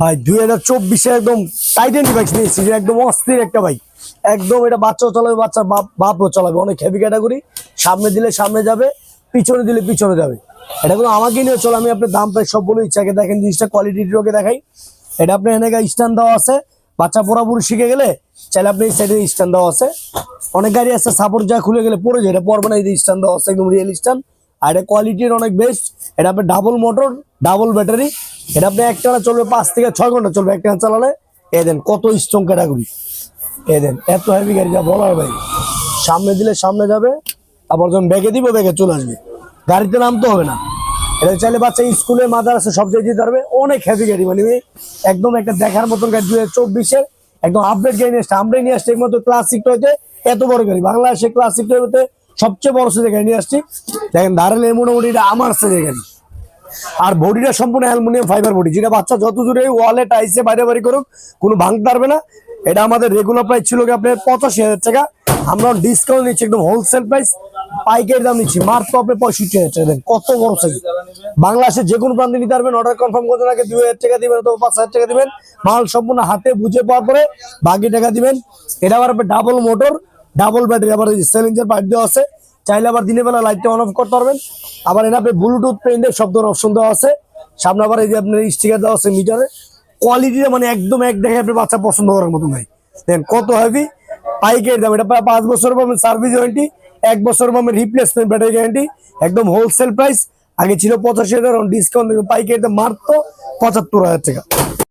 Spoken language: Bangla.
ভাই, দুই হাজার চব্বিশে একদম টাইটেন বাইক নিয়েছি যে একদম অস্থির একটা বাইক একদম এটা বাচ্চাও চালাবে বাচ্চার বাপ বাপও চালাবে, অনেক হেভি ক্যাটাগরি সামনে দিলে সামনে যাবে, পিছনে দিলে পিছনে যাবে। এটা কোনো আমাকে নিয়ে চলো, আমি আপনার দাম প্রায় সব বলে ইচ্ছাকে দেখেন, জিনিসটা কোয়ালিটিটাকে দেখাই। এটা আপনার এখানে স্ট্যান্ড দেওয়া আছে। বাচ্চা পুরোপুরি শিখে গেলে চাইলে আপনি এই সাইডে স্ট্যান্ড দেওয়া আছে। অনেক গাড়ি আছে সাপোর্ট যা খুলে গেলে পড়ে যায়, এটা পড়বে না, এই স্ট্যান্ড দেওয়া আছে, একদম রিয়েল স্ট্যান্ড আর কোয়ালিটির অনেক বেস্ট এটা আপনার ডাবল মোটর ডাবল ব্যাটারি এটা আপনি একটা চলবে পাঁচ থেকে ছয় ঘণ্টা চলবে একটা চালালে। এ দেন, কত স্ট্রং ক্যাটাগরি এ দেন, এত হেভি গাড়ি যা বলার ভাই। সামনে দিলে সামনে যাবে, তারপর যখন ব্যাগে দিব, ব্যাগে চলে আসবে। গাড়িতে নামতে হবে না। এটা চাইলে বাচ্চা স্কুলে মাদ্রাসা সব জায়গায় যেতে পারবে। অনেক হেভি গাড়ি মানে একদম একটা দেখার মতন গাড়ি দু হাজার একদম আপডেট গাড়ি নিয়ে আসছে। আমরা নিয়ে আসছে একমাত্র ক্লাসিক হইতে এত বড় গাড়ি, বাংলাদেশে ক্লাসিক হইতে সবচেয়ে বড় সাইজের গাড়ি নিয়ে আসছি। দেখেন ধারেলে মোটামুটি এটা আমার সাইজের গাড়ি আর বডিটা সম্পূর্ণ অ্যালুমিনিয়াম ফাইবার বডি। যেটা বাচ্চা যত দূরে ওয়ালে টাইসে বাইরে বাড়ি করুক, কোনো ভাঙতে পারবে না। এটা আমাদের রেগুলার প্রাইস ছিল কি আপনার পঁচাশি হাজার টাকা। আমরা ডিসকাউন্ট নিচ্ছি একদম হোলসেল প্রাইস পাইকারি দাম নিচ্ছি, মাত্র আপনি পঁয়ষট্টি হাজার টাকা। দেন কত বড় সাইজ বাংলাদেশে যে কোনো প্রান্তে নিতে পারবেন। অর্ডার কনফার্ম করতে আগে দুই হাজার টাকা দিবেন অথবা পাঁচ হাজার টাকা দিবেন। মাল সম্পূর্ণ হাতে বুঝে পাওয়ার পরে বাকি টাকা দিবেন। এটা আবার ডাবল মোটর ডাবল ব্যাটারি, আবার সিলিন্ডার পাইপ দেওয়া আছে, চাইলে আবার দিনের বেলা লাইটটা অন অফ করতে পারবেন। আবার এটা আপনি ব্লুটুথ পেন্টের শব্দ অপশন দেওয়া আছে। সামনে আবার এই যে আপনার স্টিকার দেওয়া আছে মিটারে কোয়ালিটিটা মানে একদম এক দেখে আপনি বাচ্চা পছন্দ করার মতো ভাই দেন কত হেভি পাইকের দাম, এটা প্রায় পাঁচ বছর পাবেন সার্ভিস ওয়ারেন্টি এক বছর পাবেন রিপ্লেসমেন্ট ব্যাটারি গ্যারান্টি একদম হোলসেল প্রাইস আগে ছিল পঁচাশি হাজার ডিসকাউন্ট পাইকের দাম মাত্র পঁচাত্তর হাজার টাকা।